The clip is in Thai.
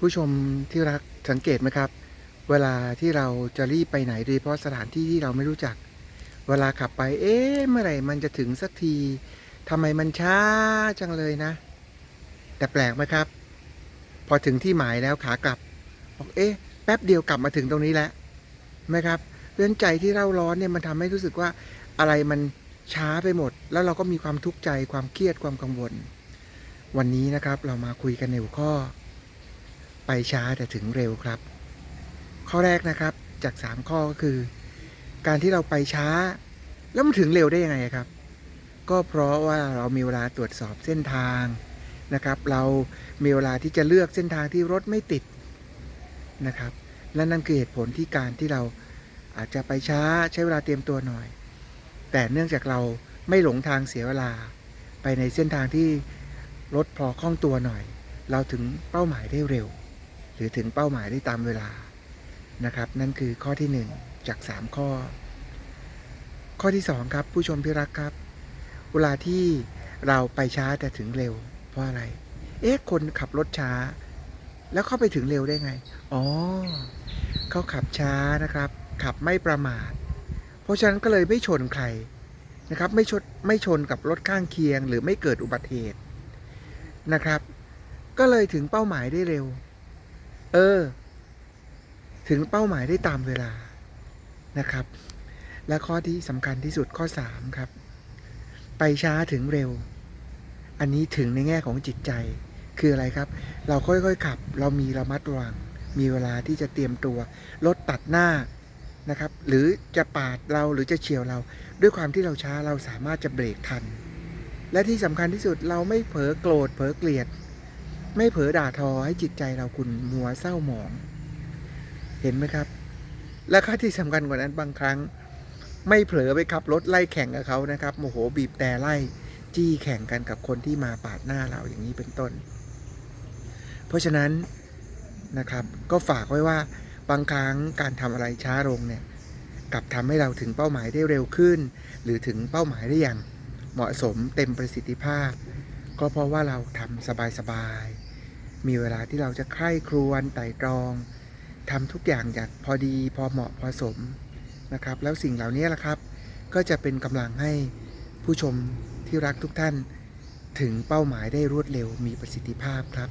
ผู้ชมที่รักสังเกตไหมครับ เวลาที่เราจะรีบไปไหนโดยเฉพาะสถานที่ที่เราไม่รู้จัก เวลาขับไป เอ๊ะเมื่อไหร่มันจะถึงสักทีทำไมมันช้าจังเลยนะ แต่แปลกไหมครับ พอถึงที่หมายแล้วขากลับบอกเอ๊ะแป๊บเดียวกลับมาถึงตรงนี้แล้วไหมครับเรื่องใจที่เราร้อนเนี่ยมันทำให้รู้สึกว่าอะไรมันช้าไปหมด แล้วเราก็มีความทุกข์ใจความเครียดความกังวล วันนี้นะครับเรามาคุยกันในหัวข้อ ไปช้าแต่ถึงเร็วครับ ข้อแรกนะครับจาก 3 ข้อก็คือ การที่เราไปช้า แล้วมันถึงเร็วได้ยังไงครับ ก็เพราะว่าเรามีเวลาตรวจสอบเส้นทางนะครับ เรามีเวลาที่จะเลือกเส้นทางที่รถไม่ติดนะครับ และนั่นคือเหตุผลที่การที่เราอาจจะไปช้าใช้เวลาเตรียมตัวหน่อย แต่เนื่องจากเราไม่หลงทางเสียเวลา ไปในเส้นทางที่รถพอคล่องตัวหน่อย เราถึงเป้าหมายได้เร็ว รือถึงเป้าหมายได้ตามเวลานะครับ นั่นคือข้อที่ 1 จาก 3 ข้อ ข้อที่ 2 ครับ ผู้ชมที่รักครับ เวลาที่เราไปช้าแต่ถึงเร็ว เพราะอะไร เอ๊ะคนขับรถช้า แล้วเข้าไปถึงเร็วได้ไง อ๋อเขาขับช้านะครับ ขับไม่ประมาท เพราะฉะนั้นก็เลยไม่ชนใครนะครับไม่ชนไม่ชนกับรถข้างเคียง หรือไม่เกิดอุบัติเหตุนะครับ ก็เลยถึงเป้าหมายได้เร็ว เออ ถึงเป้าหมายได้ตามเวลานะครับ และข้อที่สำคัญที่สุดข้อ3ครับ ไปช้าถึงเร็ว อันนี้ถึงในแง่ของจิตใจคืออะไรครับ เราค่อยๆขับ เรามีระมัดระวัง มีเวลาที่จะเตรียมตัว รถตัดหน้านะครับ หรือจะปาดเราหรือจะเฉียวเรา ด้วยความที่เราช้าเราสามารถจะเบรกทัน และที่สำคัญที่สุดเราไม่เผลอโกรธเผลอเกลียด ไม่เผลอด่าทอให้จิตใจเราขุ่นมัวเศร้าหมอง เห็นไหมครับ และข้อที่สำคัญกว่านั้นบางครั้ง ไม่เผลอไปขับรถไล่แข่งกับเขานะครับโมโหบีบแต่ไล่จี้แข่งกันกับคนที่มาปาดหน้าเราอย่างนี้เป็นต้น เพราะฉะนั้นนะครับ ก็ฝากไว้ว่าบางครั้งการทำอะไรช้าลงเนี่ยกลับทำให้เราถึงเป้าหมายได้เร็วขึ้น หรือถึงเป้าหมายได้อย่างเหมาะสมเต็มประสิทธิภาพ ก็เพราะว่าเราทำสบายๆ มีเวลาที่เราจะใคร่ครวญไต่ตรองทำทุกอย่างอย่างพอดีพอเหมาะพอสมนะครับ แล้วสิ่งเหล่านี้แหละครับ ก็จะเป็นกำลังให้ผู้ชมที่รักทุกท่าน ถึงเป้าหมายได้รวดเร็วมีประสิทธิภาพครับ